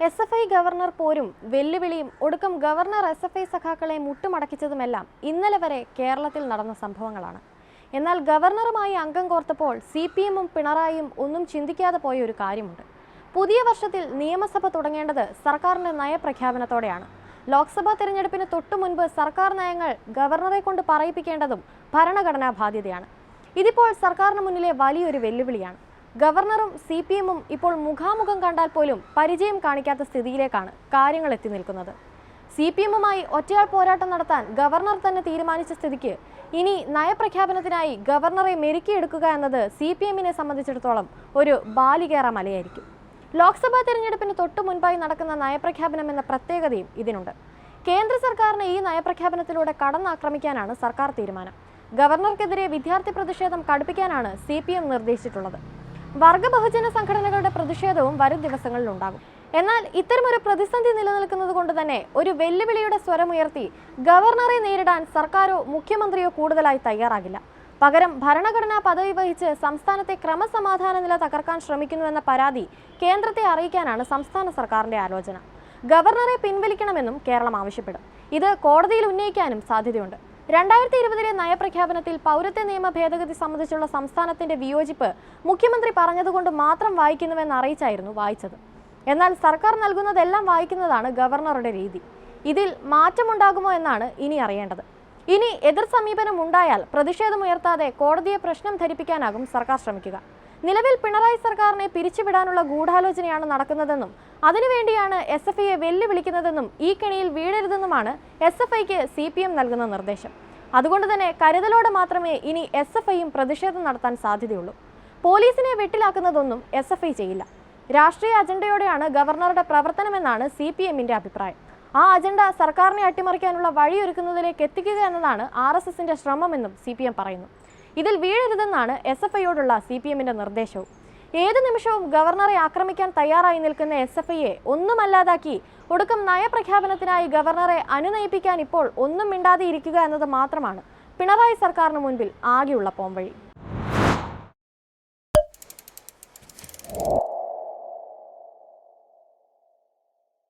S F I governor പോരും വെല്ലുവിളിയും ഒടുക്കം ഗവർണർ എസ് എഫ് ഐ സഖാക്കളെ മുട്ടുമടക്കിച്ചതുമെല്ലാം ഇന്നലെ വരെ കേരളത്തിൽ നടന്ന സംഭവങ്ങളാണ്. എന്നാൽ ഗവർണറുമായി അംഗം കോർത്തപ്പോൾ സി പി എമ്മും പിണറായിയും ഒന്നും ചിന്തിക്കാതെ പോയ ഒരു കാര്യമുണ്ട്. പുതിയ വർഷത്തിൽ നിയമസഭ തുടങ്ങേണ്ടത് സർക്കാരിന്റെ നയപ്രഖ്യാപനത്തോടെയാണ്. ലോക്സഭാ തിരഞ്ഞെടുപ്പിന് തൊട്ടു മുൻപ് സർക്കാർ നയങ്ങൾ ഗവർണറെ കൊണ്ട് പറയിപ്പിക്കേണ്ടതും ഭരണഘടനാ ബാധ്യതയാണ്. ഇതിപ്പോൾ സർക്കാരിന് മുന്നിലെ വലിയൊരു വെല്ലുവിളിയാണ്. ഗവർണറും സി പി എമ്മും ഇപ്പോൾ മുഖാമുഖം കണ്ടാൽ പോലും പരിചയം കാണിക്കാത്ത സ്ഥിതിയിലേക്കാണ് കാര്യങ്ങൾ എത്തി നിൽക്കുന്നത്. സി പി എമ്മുമായി ഒറ്റയാൾ പോരാട്ടം നടത്താൻ ഗവർണർ തന്നെ തീരുമാനിച്ച സ്ഥിതിക്ക് ഇനി നയപ്രഖ്യാപനത്തിനായി ഗവർണറെ മെരുക്കിയെടുക്കുക എന്നത് സി പി എമ്മിനെ സംബന്ധിച്ചിടത്തോളം ഒരു ബാലികേറ മലയായിരിക്കും. ലോക്സഭാ തെരഞ്ഞെടുപ്പിന് തൊട്ടു മുൻപായി നടക്കുന്ന നയപ്രഖ്യാപനം എന്ന പ്രത്യേകതയും ഇതിനുണ്ട്. കേന്ദ്ര സർക്കാരിനെ ഈ നയപ്രഖ്യാപനത്തിലൂടെ കടന്നാക്രമിക്കാനാണ് സർക്കാർ തീരുമാനം. ഗവർണർക്കെതിരെ വിദ്യാർത്ഥി പ്രതിഷേധം കടുപ്പിക്കാനാണ് സി നിർദ്ദേശിച്ചിട്ടുള്ളത്. വർഗ ബഹുജന സംഘടനകളുടെ പ്രതിഷേധവും വരും ദിവസങ്ങളിൽ ഉണ്ടാകും എന്നാൽ ഇത്തരമൊരു പ്രതിസന്ധി നിലനിൽക്കുന്നത് കൊണ്ട് തന്നെ ഒരു വെല്ലുവിളിയുടെ സ്വരമുയർത്തി ഗവർണറെ നേരിടാൻ സർക്കാരോ മുഖ്യമന്ത്രിയോ കൂടുതലായി തയ്യാറാകില്ല. പകരം ഭരണഘടനാ പദവി വഹിച്ച് സംസ്ഥാനത്തെ ക്രമസമാധാന നില തകർക്കാൻ ശ്രമിക്കുന്നുവെന്ന പരാതി കേന്ദ്രത്തെ അറിയിക്കാനാണ് സംസ്ഥാന സർക്കാരിന്റെ ആലോചന. ഗവർണറെ പിൻവലിക്കണമെന്നും കേരളം ആവശ്യപ്പെടും. ഇത് കോടതിയിൽ ഉന്നയിക്കാനും സാധ്യതയുണ്ട്. രണ്ടായിരത്തി ഇരുപതിലെ നയപ്രഖ്യാപനത്തിൽ പൗരത്വ നിയമ ഭേദഗതി സംബന്ധിച്ചുള്ള സംസ്ഥാനത്തിന്റെ വിയോജിപ്പ് മുഖ്യമന്ത്രി പറഞ്ഞതുകൊണ്ട് മാത്രം വായിക്കുന്നുവെന്ന് അറിയിച്ചായിരുന്നു വായിച്ചത്. എന്നാൽ സർക്കാർ നൽകുന്നതെല്ലാം വായിക്കുന്നതാണ് ഗവർണറുടെ രീതി. ഇതിൽ മാറ്റമുണ്ടാകുമോ എന്നാണ് ഇനി അറിയേണ്ടത്. ഇനി എതിർ സമീപനം ഉണ്ടായാൽ പ്രതിഷേധമുയർത്താതെ കോടതിയെ പ്രശ്നം ധരിപ്പിക്കാനാകും സർക്കാർ ശ്രമിക്കുക. നിലവിൽ പിണറായി സർക്കാരിനെ പിരിച്ചുവിടാനുള്ള ഗൂഢാലോചനയാണ് നടക്കുന്നതെന്നും അതിനുവേണ്ടിയാണ് എസ് എഫ് ഐയെ വെല്ലുവിളിക്കുന്നതെന്നും ഈ കെണിയിൽ വീഴരുതെന്നുമാണ് എസ് എഫ് ഐക്ക് സി പി എം നൽകുന്ന നിർദ്ദേശം. അതുകൊണ്ട് തന്നെ കരുതലോടെ മാത്രമേ ഇനി എസ് എഫ് ഐയും പ്രതിഷേധം നടത്താൻ സാധ്യതയുള്ളൂ. പോലീസിനെ വെട്ടിലാക്കുന്നതൊന്നും എസ് എഫ് ഐ ചെയ്യില്ല. രാഷ്ട്രീയ അജണ്ടയോടെയാണ് ഗവർണറുടെ പ്രവർത്തനമെന്നാണ് സി പി എമ്മിന്റെ അഭിപ്രായം. ആ അജണ്ട സർക്കാരിനെ അട്ടിമറിക്കാനുള്ള വഴിയൊരുക്കുന്നതിലേക്ക് എത്തിക്കുക എന്നതാണ് ആർ എസ് എസിന്റെ ശ്രമമെന്നും സി പി എം പറയുന്നു. ഇതിൽ വീഴരുതെന്നാണ് എസ് എഫ് ഐയോടുള്ള സി പി എമ്മിന്റെ നിർദ്ദേശവും. ഏത് നിമിഷവും ഗവർണറെ ആക്രമിക്കാൻ തയ്യാറായി നിൽക്കുന്ന എസ് എഫ് ഐയെ ഒന്നുമല്ലാതാക്കി ഒടുക്കം നയപ്രഖ്യാപനത്തിനായി ഗവർണറെ അനുനയിപ്പിക്കാൻ ഇപ്പോൾ ഒന്നും മിണ്ടാതെ ഇരിക്കുക എന്നത് മാത്രമാണ് പിണറായി സർക്കാരിന് മുൻപിൽ ആകെയുള്ള പോംവഴി.